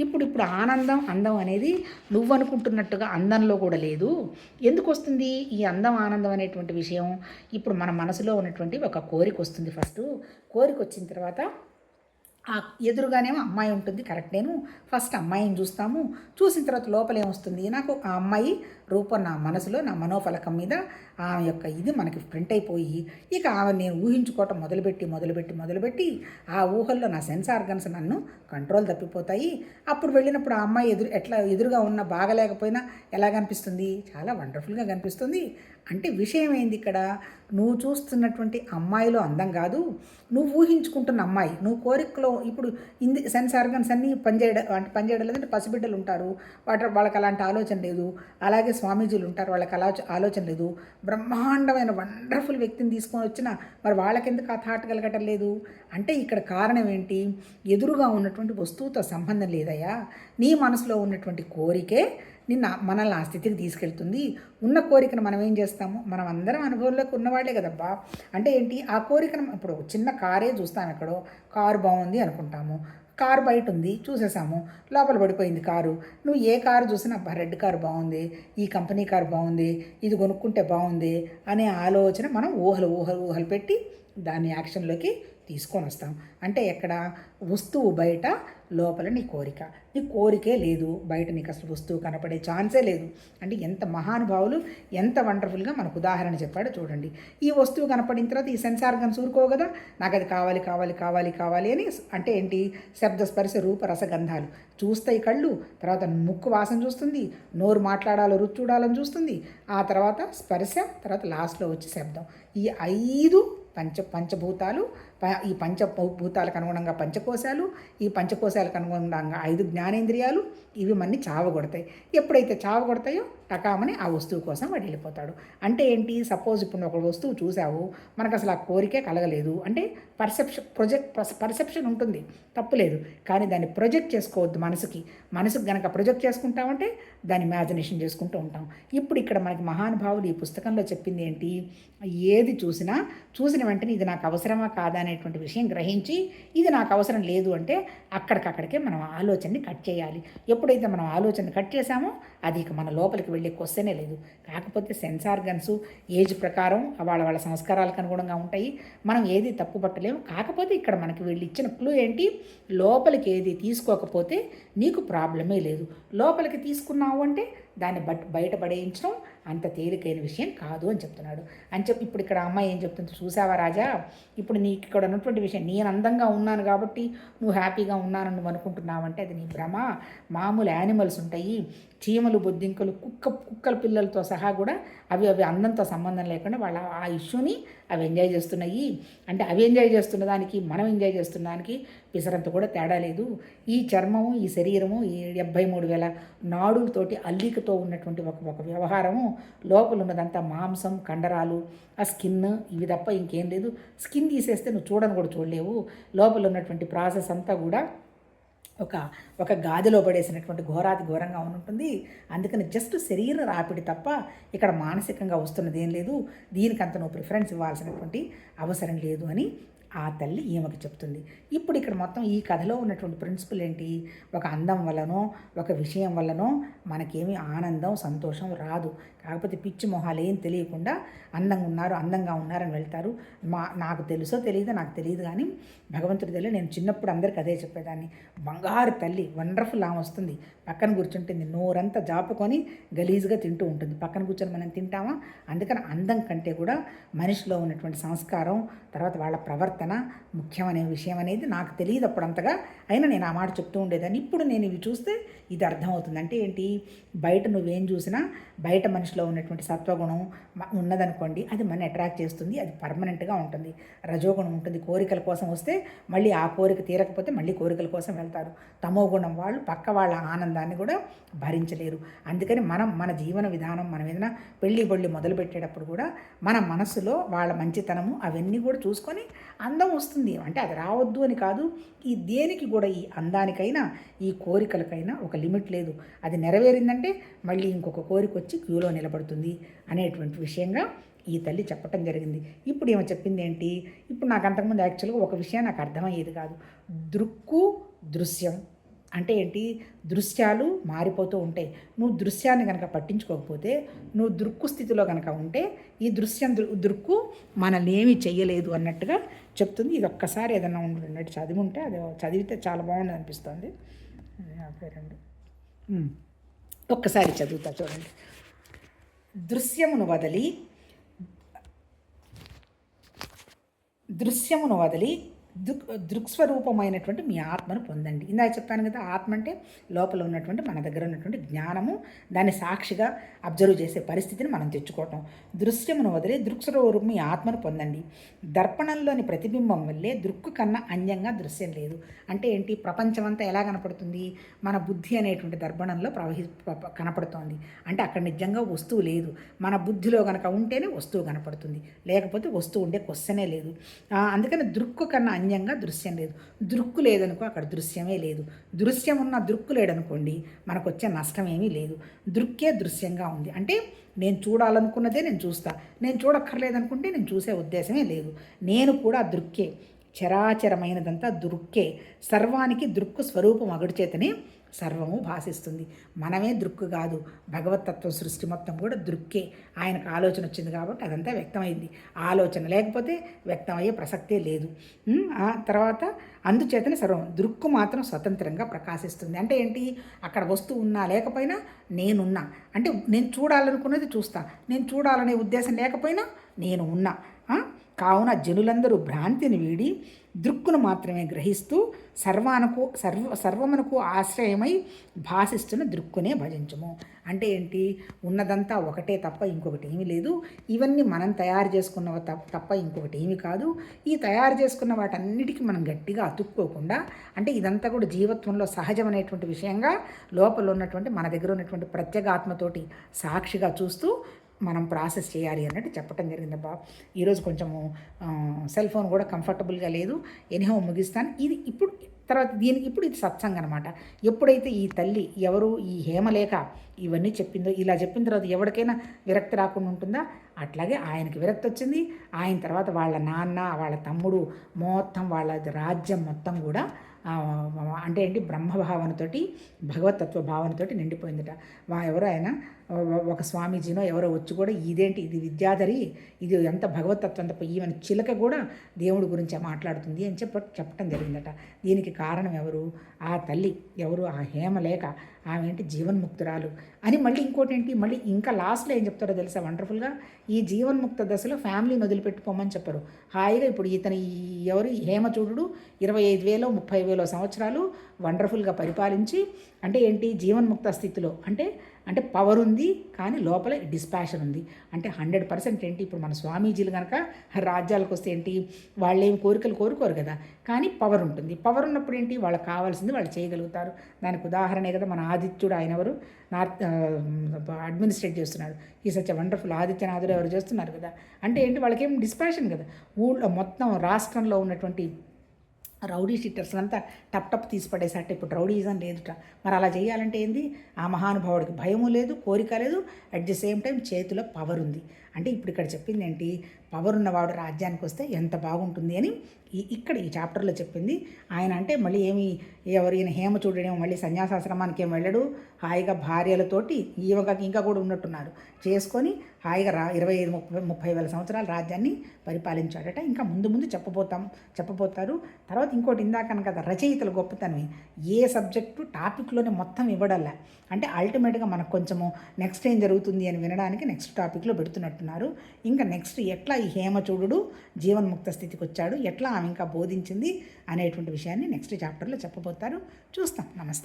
ఇప్పుడు ఇప్పుడు ఆనందం అందం అనేది నువ్వు అనుకుంటున్నట్టుగా అందంలో కూడా లేదు. ఎందుకు వస్తుంది ఈ అందం ఆనందం అనేటువంటి విషయం? ఇప్పుడు మన మనసులో ఉన్నటువంటి ఒక కోరిక వస్తుంది ఫస్ట్ కోరిక వచ్చిన తర్వాత ఆ ఎదురుగానేమో అమ్మాయి ఉంటుంది. కరెక్ట్ నేను ఫస్ట్ అమ్మాయిని చూస్తాము. చూసిన తర్వాత లోపలేమొస్తుంది నాకు ఆ అమ్మాయి రూపం నా మనసులో నా మనోఫలకం మీద ఆమె యొక్క ఇది మనకి ప్రింట్ అయిపోయి ఇక ఆమె నేను ఊహించుకోవటం మొదలుపెట్టి మొదలుపెట్టి మొదలుపెట్టి ఆ ఊహల్లో నా సెన్స్ ఆర్గన్స్ నన్ను కంట్రోల్ తప్పిపోతాయి. అప్పుడు వెళ్ళినప్పుడు ఆ అమ్మాయి ఎదురు ఎట్లా ఎదురుగా ఉన్న బాగలేకపోయినా ఎలా కనిపిస్తుంది చాలా వండర్ఫుల్గా కనిపిస్తుంది. అంటే విషయం ఏంది ఇక్కడ? నువ్వు చూస్తున్నటువంటి అమ్మాయిలో అందం కాదు. నువ్వు ఊహించుకుంటున్న అమ్మాయి నువ్వు కోరికలో ఇప్పుడు ఇంది సెన్స్ ఆర్గన్స్ అన్నీ పనిచేయడం అంటే పనిచేయడం లేదంటే పసిబిడ్డలు ఉంటారు. వాటి వాళ్ళకి అలాంటి ఆలోచన లేదు. అలాగే స్వామీజీలు ఉంటారు వాళ్ళకి అలా ఆలోచన లేదు. బ్రహ్మాండమైన వండర్ఫుల్ వ్యక్తిని తీసుకొని వచ్చిన మరి వాళ్ళకెందుకు ఆ థాట్ కలగటం లేదు? అంటే ఇక్కడ కారణం ఏంటి? ఎదురుగా ఉన్నటువంటి వస్తువుతో సంబంధం లేదయ్యా. నీ మనసులో ఉన్నటువంటి కోరికే నిన్న మనల్ని ఆ స్థితికి తీసుకెళ్తుంది. ఉన్న కోరికను మనం ఏం చేస్తాము? మనం అందరం అనుభవంలోకి ఉన్నవాళ్ళే కదబ్బా. అంటే ఏంటి? ఆ కోరికను ఇప్పుడు చిన్న కారే చూస్తాం ఎక్కడో. కారు బాగుంది అనుకుంటాము. కారు బయట ఉంది చూసేసాము లోపల పడిపోయింది కారు. నువ్వు ఏ కారు చూసినా అబ్బా రెడ్ కారు బాగుంది ఈ కంపెనీ కారు బాగుంది ఇది కొనుక్కుంటే బాగుంది అనే ఆలోచన మనం ఊహలు ఊహలు ఊహలు పెట్టి దాన్ని యాక్షన్లోకి తీసుకొని వస్తాం. అంటే ఎక్కడ? వస్తువు బయట లోపల నీ కోరిక. నీ కోరికే లేదు. బయట నీకు అసలు వస్తువు కనపడే ఛాన్సే లేదు. అంటే ఎంత మహానుభావులు ఎంత వండర్ఫుల్గా మనకు ఉదాహరణ చెప్పాడో చూడండి. ఈ వస్తువు కనపడిన తర్వాత ఈ సెన్సార్ గన్ ఊరుకో కదా? నాకు అది కావాలి కావాలి కావాలి కావాలి అని అంటే ఏంటి? శబ్ద స్పర్శ రూప రసగంధాలు. చూస్తాయి కళ్ళు తర్వాత ముక్కు వాసన చూస్తుంది నోరు మాట్లాడాలో రుచి చూడాలని చూస్తుంది ఆ తర్వాత స్పర్శ తర్వాత లాస్ట్లో వచ్చి శబ్దం. ఈ ఐదు పంచ పంచభూతాలు ఈ పంచ భూతాలకు అనుగుణంగా పంచకోశాలు ఈ పంచకోశాలకు అనుగుణంగా ఐదు జ్ఞానేంద్రియాలు ఇవి మన్ని చావగొడతాయి. ఎప్పుడైతే చావగొడతాయో టకామని ఆ వస్తువు కోసం వాడు వెళ్ళిపోతాడు. అంటే ఏంటి? సపోజ్ ఇప్పుడు ఒక వస్తువు చూసావు మనకు అసలు ఆ కోరికే కలగలేదు. అంటే పర్సెప్షన్ ప్రొజెక్ట్ పర్సెప్షన్ ఉంటుంది. తప్పులేదు కానీ దాన్ని ప్రొజెక్ట్ చేసుకోవద్దు మనసుకి. మనసుకు గనక ప్రొజెక్ట్ చేసుకుంటామంటే దాన్ని ఇమాజినేషన్ చేసుకుంటూ ఉంటాం. ఇప్పుడు ఇక్కడ మనకి మహానుభావులు ఈ పుస్తకంలో చెప్పింది ఏంటి? ఏది చూసినా చూసిన వెంటనే ఇది నాకు అవసరమా కాదా అనేటువంటి విషయం గ్రహించి ఇది నాకు అవసరం లేదు అంటే అక్కడికక్కడికే మనం ఆలోచనని కట్ చేయాలి. ఎప్పుడైతే మనం ఆలోచన కట్ చేసామో అది ఇక మన లోపలికి వెళ్ళి క్వశ్చనే లేదు. కాకపోతే సెన్స్ ఆర్గన్స్ ఏజ్ ప్రకారం వాళ్ళ వాళ్ళ సంస్కారాలకు అనుగుణంగా ఉంటాయి. మనం ఏది తప్పు పట్టలేము. కాకపోతే ఇక్కడ మనకి వీళ్ళు ఇచ్చిన క్లూ ఏంటి? లోపలికి ఏది తీసుకోకపోతే నీకు ప్రాబ్లమే లేదు. లోపలికి తీసుకున్నావు అంటే దాన్ని బట్ బయట పడేయించడం అంత తేలికైన విషయం కాదు అని చెప్తున్నాడు. అని చెప్పి ఇప్పుడు ఇక్కడ అమ్మాయి ఏం చెప్తుంది చూసావా రాజా? ఇప్పుడు నీకు ఇక్కడ ఉన్నటువంటి విషయం నేను అందంగా ఉన్నాను కాబట్టి నువ్వు హ్యాపీగా ఉన్నానని నువ్వు అనుకుంటున్నావంటే అది నీ భ్రమ. మామూలు యానిమల్స్ ఉంటాయి. చీమలు బొద్దింకలు కుక్క కుక్కల పిల్లలతో సహా కూడా అవి అవి అందంతో సంబంధం లేకుండా వాళ్ళ ఆ ఇష్యూని అవి ఎంజాయ్ చేస్తున్నాయి. అంటే అవి ఎంజాయ్ చేస్తున్న దానికి మనం ఎంజాయ్ చేస్తున్న దానికి పిసరంత కూడా తేడా లేదు. ఈ చర్మము ఈ శరీరము ఈ డెబ్భై మూడు వేల నాడులతోటి అల్లికతో ఉన్నటువంటి ఒక ఒక వ్యవహారము. లోపల ఉన్నదంతా మాంసం కండరాలు ఆ స్కిన్ ఇవి తప్ప ఇంకేం లేదు. స్కిన్ తీసేస్తే నువ్వు చూడను కూడా చూడలేవు. లోపల ఉన్నటువంటి ప్రాసెస్ అంతా కూడా ఒక ఒక గాదిలో పడేసినటువంటి ఘోరాతి ఘోరంగా ఉంటుంది అందుకని జస్ట్ శరీర రాపిడి తప్ప ఇక్కడ మానసికంగా వస్తున్నది ఏం లేదు. దీనికి అంత నువ్వు ప్రిఫరెన్స్ ఇవ్వాల్సినటువంటి అవసరం లేదు అని ఆ తల్లి ఈమెకు చెప్తుంది. ఇప్పుడు ఇక్కడ మొత్తం ఈ కథలో ఉన్నటువంటి ప్రిన్సిపల్ ఏంటి? ఒక అందం వల్లనో ఒక విషయం వల్లనో మనకేమీ ఆనందం సంతోషం రాదు. కాకపోతే పిచ్చి మొహాలు ఏం తెలియకుండా అందంగా ఉన్నారు అందంగా ఉన్నారని వెళ్తారు. మా నాకు తెలుసో తెలియదో నాకు తెలియదు కానీ భగవంతుడి తెలియదు నేను చిన్నప్పుడు అందరికీ అదే చెప్పేదాన్ని. బంగారు తల్లి వండర్ఫుల్ ఆమె వస్తుంది. పక్కన కూర్చుంటుంది. నోరంతా జాపుకొని గలీజ్గా తింటూ ఉంటుంది. పక్కన కూర్చొని మనం తింటామా? అందుకని అందం కంటే కూడా మనిషిలో ఉన్నటువంటి సంస్కారం తర్వాత వాళ్ళ ప్రవర్తన ముఖ్యమనే విషయం అనేది నాకు తెలియదు అప్పుడు అంతగా అయినా నేను ఆ మాట చెప్తూ ఉండేదాన్ని. ఇప్పుడు నేను ఇవి చూస్తే ఇది అర్థమవుతుంది. అంటే ఏంటి? బయట నువ్వేం చూసినా బయట మనిషిలో ఉన్నటువంటి సత్వగుణం ఉన్నదనుకోండి అది మన అట్రాక్ట్ చేస్తుంది అది పర్మనెంట్గా ఉంటుంది. రజోగుణం ఉంటుంది కోరికల కోసం వస్తే మళ్ళీ ఆ కోరిక తీరకపోతే మళ్ళీ కోరికల కోసం వెళ్తారు. తమో గుణం వాళ్ళు పక్క వాళ్ళ ఆనందాన్ని కూడా భరించలేరు. అందుకని మనం మన జీవన విధానం మనం ఏదైనా పెళ్ళి బొళ్ళి మొదలుపెట్టేటప్పుడు కూడా మన మనసులో వాళ్ళ మంచితనము అవన్నీ కూడా చూసుకొని అందం వస్తుంది. అంటే అది రావద్దు అని కాదు. ఈ దేనికి కూడా ఈ అందానికైనా ఈ కోరికలకైనా ఒక లిమిట్ లేదు. అది నెరవేరిందంటే మళ్ళీ ఇంకొక కోరిక వచ్చి క్యూలో నిలబడుతుంది అనేటువంటి విషయంగా ఈ తల్లి చెప్పటం జరిగింది. ఇప్పుడు ఏమో చెప్పింది ఏంటి? ఇప్పుడు నాకు అంతకుముందు యాక్చువల్గా ఒక విషయం నాకు అర్థమయ్యేది కాదు. దృక్కు దృశ్యం. అంటే ఏంటి? దృశ్యాలు మారిపోతూ ఉంటాయి. నువ్వు దృశ్యాన్ని కనుక పట్టించుకోకపోతే నువ్వు దృక్కు స్థితిలో కనుక ఉంటే ఈ దృశ్యం దృ దృక్కు మనల్ని ఏమీ చెయ్యలేదు అన్నట్టుగా చెప్తుంది. ఇది ఒక్కసారి ఏదైనా ఉన్నట్టు చదివి ఉంటే అది చదివితే చాలా బాగుంది అనిపిస్తుంది. రెండు ఒక్కసారి చదువుతా చూడండి. దృశ్యమును వదలి దృశ్యమును వదిలి దృక్ దృక్స్వరూపమైనటువంటి మీ ఆత్మను పొందండి. ఇందాక చెప్పాను కదా ఆత్మ అంటే లోపల ఉన్నటువంటి మన దగ్గర ఉన్నటువంటి జ్ఞానము దాన్ని సాక్షిగా అబ్జర్వ్ చేసే పరిస్థితిని మనం తెచ్చుకోవటం. దృశ్యమును వదిలి దృక్స్వరూపం మీ ఆత్మను పొందండి. దర్పణంలోని ప్రతిబింబం వల్లే దృక్కు కన్నా అన్యంగా దృశ్యం లేదు. అంటే ఏంటి? ప్రపంచం అంతా ఎలా కనపడుతుంది? మన బుద్ధి అనేటువంటి దర్పణంలో ప్రవహి కనపడుతోంది. అంటే అక్కడ నిజంగా వస్తువు లేదు. మన బుద్ధిలో కనుక ఉంటేనే వస్తువు కనపడుతుంది. లేకపోతే వస్తువు ఉండే క్వశ్చనే లేదు. అందుకని దృక్కు కన్నా అన్యంగా దృశ్యం లేదు. దృక్కు లేదనుకో అక్కడ దృశ్యమే లేదు. దృశ్యం ఉన్న దృక్కు లేడనుకోండి మనకు వచ్చే నష్టం ఏమీ లేదు. దృక్కే దృశ్యంగా ఉంది. అంటే నేను చూడాలనుకున్నదే నేను చూస్తా. నేను చూడక్కర్లేదనుకుంటే నేను చూసే ఉద్దేశమే లేదు. నేను కూడా దృక్కే చరాచరమైనదంతా దృక్కే. సర్వానికి దృక్కు స్వరూపం అగుడు చేతనే సర్వము భాషిస్తుంది మనమే దృక్కు కాదు. భగవతత్వం సృష్టి మొత్తం కూడా దృక్కే. ఆయనకు ఆలోచన వచ్చింది కాబట్టి అదంతా వ్యక్తమైంది. ఆలోచన లేకపోతే వ్యక్తమయ్యే ప్రసక్తే లేదు. ఆ తర్వాత అందుచేతనే సర్వం దృక్కు మాత్రం స్వతంత్రంగా ప్రకాశిస్తుంది. అంటే ఏంటి? అక్కడ వస్తువు ఉన్నా లేకపోయినా నేనున్నా. అంటే నేను చూడాలనుకున్నది చూస్తా. నేను చూడాలనే ఉద్దేశం లేకపోయినా నేను ఉన్నా. కావున జనులందరూ భ్రాంతిని వీడి దృక్కును మాత్రమే గ్రహిస్తూ సర్వానకు సర్వ సర్వమునకు ఆశ్రయమై భాషిస్తున్న దృక్కునే భజించము. అంటే ఏంటి? ఉన్నదంతా ఒకటే తప్ప ఇంకొకటి ఏమీ లేదు. ఇవన్నీ మనం తయారు చేసుకున్నవ తప్ప తప్ప ఇంకొకటి ఏమీ కాదు. ఈ తయారు చేసుకున్న వాటన్నిటికీ మనం గట్టిగా అతుక్కోకుండా అంటే ఇదంతా కూడా జీవత్వంలో సహజమైనటువంటి విషయంగా లోపల ఉన్నటువంటి మన దగ్గర ఉన్నటువంటి ప్రత్యేగాత్మతోటి సాక్షిగా చూస్తూ మనం ప్రాసెస్ చేయాలి అన్నట్టు చెప్పటం జరిగింది అబ్బా ఈరోజు కొంచెము సెల్ ఫోన్ కూడా కంఫర్టబుల్గా లేదు. ఎనిహో ముగిస్తాను. ఇది ఇప్పుడు తర్వాత దీనికి ఇప్పుడు ఇది సత్సంగ్ అనమాట ఎప్పుడైతే ఈ తల్లి ఎవరు ఈ హేమలేఖ ఇవన్నీ చెప్పిందో ఇలా చెప్పిన తర్వాత ఎవరికైనా విరక్తి రాకుండా ఉంటుందా? అట్లాగే ఆయనకి విరక్తి వచ్చింది. ఆయన తర్వాత వాళ్ళ నాన్న వాళ్ళ తమ్ముడు మొత్తం వాళ్ళ రాజ్యం మొత్తం కూడా అంటే ఏంటి? బ్రహ్మభావనతోటి భగవతత్వ భావనతోటి నిండిపోయిందట. మా ఎవరో ఆయన ఒక స్వామీజీనో ఎవరో వచ్చి కూడా ఇదేంటి? ఇది విద్యాధరి ఇది ఎంత భగవతత్వం తప్ప ఈవెన్ చిలక కూడా దేవుడి గురించి మాట్లాడుతుంది అని చెప్ప చెప్పటం జరిగిందట. దీనికి కారణం ఎవరు? ఆ తల్లి ఎవరు? ఆ హేమలేఖ. ఆమె ఏంటి జీవన్ముక్తురాలు. అని మళ్ళీ ఇంకోటి ఏంటి మళ్ళీ ఇంకా లాస్ట్లో ఏం చెప్తారో తెలుసా? వండర్ఫుల్గా ఈ జీవన్ముక్త దశలో ఫ్యామిలీని వదిలిపెట్టుకోమని చెప్పరు. హాయిగా ఇప్పుడు ఇతని ఎవరు? హేమచూడు ఇరవై ఐదు వేలో ముప్పై వేలో సంవత్సరాలు వండర్ఫుల్గా పరిపాలించి అంటే ఏంటి? జీవన్ముక్త స్థితిలో. అంటే అంటే పవర్ ఉంది కానీ లోపల డిస్పాషన్ ఉంది. అంటే హండ్రెడ్ పర్సెంట్ ఏంటి? ఇప్పుడు మన స్వామీజీలు కనుక రాజ్యాలకు వస్తే ఏంటి? వాళ్ళు ఏం కోరికలు కోరుకోరు కదా. కానీ పవర్ ఉంటుంది. పవర్ ఉన్నప్పుడు ఏంటి? వాళ్ళకి కావాల్సింది వాళ్ళు చేయగలుగుతారు. దానికి ఉదాహరణే కదా మన ఆదిత్యుడు ఆయన ఎవరు? నార్త్ అడ్మినిస్ట్రేట్ చేస్తున్నాడు. ఈ సచ్ వండర్ఫుల్ ఆదిత్యనాథుడు ఎవరు చేస్తున్నారు కదా. అంటే ఏంటి? వాళ్ళకేం డిస్పాషన్ కదా. ఊళ్ళో మొత్తం రాష్ట్రంలో ఉన్నటువంటి రౌడీ షీటర్స్ అంతా టప్ టప్ తీసి పడేసట ఇప్పుడు రౌడీజం లేదుట. మరి అలా చేయాలంటే ఏంది? ఆ మహానుభావుడికి భయము లేదు కోరిక లేదు. అట్ ది సేమ్ టైం చేతిలో పవర్ ఉంది. అంటే ఇప్పుడు ఇక్కడ చెప్పింది ఏంటి పవర్ ఉన్నవాడు రాజ్యానికి వస్తే ఎంత బాగుంటుంది అని ఈ ఇక్కడ ఈ చాప్టర్లో చెప్పింది. ఆయన అంటే మళ్ళీ ఏమి ఎవరు ఈయన హేమ చూడడం మళ్ళీ సన్యాసాశ్రమానికి ఏం వెళ్ళడు. హాయిగా భార్యలతోటి ఈవగా ఇంకా కూడా ఉన్నట్టున్నారు. చేసుకొని హాయిగా రా ఇరవై ఐదు ముప్పై ముప్పై వేల సంవత్సరాల రాజ్యాన్ని పరిపాలించాడట. ఇంకా ముందు ముందు చెప్పబోతాం చెప్పబోతారు. తర్వాత ఇంకోటి ఇందాకను కదా రచయితల గొప్పతనమే. ఏ సబ్జెక్టు టాపిక్లోనే మొత్తం ఇవ్వడల్లా. అంటే అల్టిమేట్గా మనకు కొంచెము నెక్స్ట్ ఏం జరుగుతుంది అని వినడానికి నెక్స్ట్ టాపిక్లో పెడుతున్నట్టు పెడుతున్నట్టున్నారు ఇంకా నెక్స్ట్ ఎట్లా ఈ హేమచూడు జీవన్ముక్త స్థితికి వచ్చాడు? ఎట్లా ఆమె ఇంకా బోధించింది? అనేటువంటి విషయాన్ని నెక్స్ట్ చాప్టర్లో చెప్పబోతారు. చూస్తాం. నమస్తే.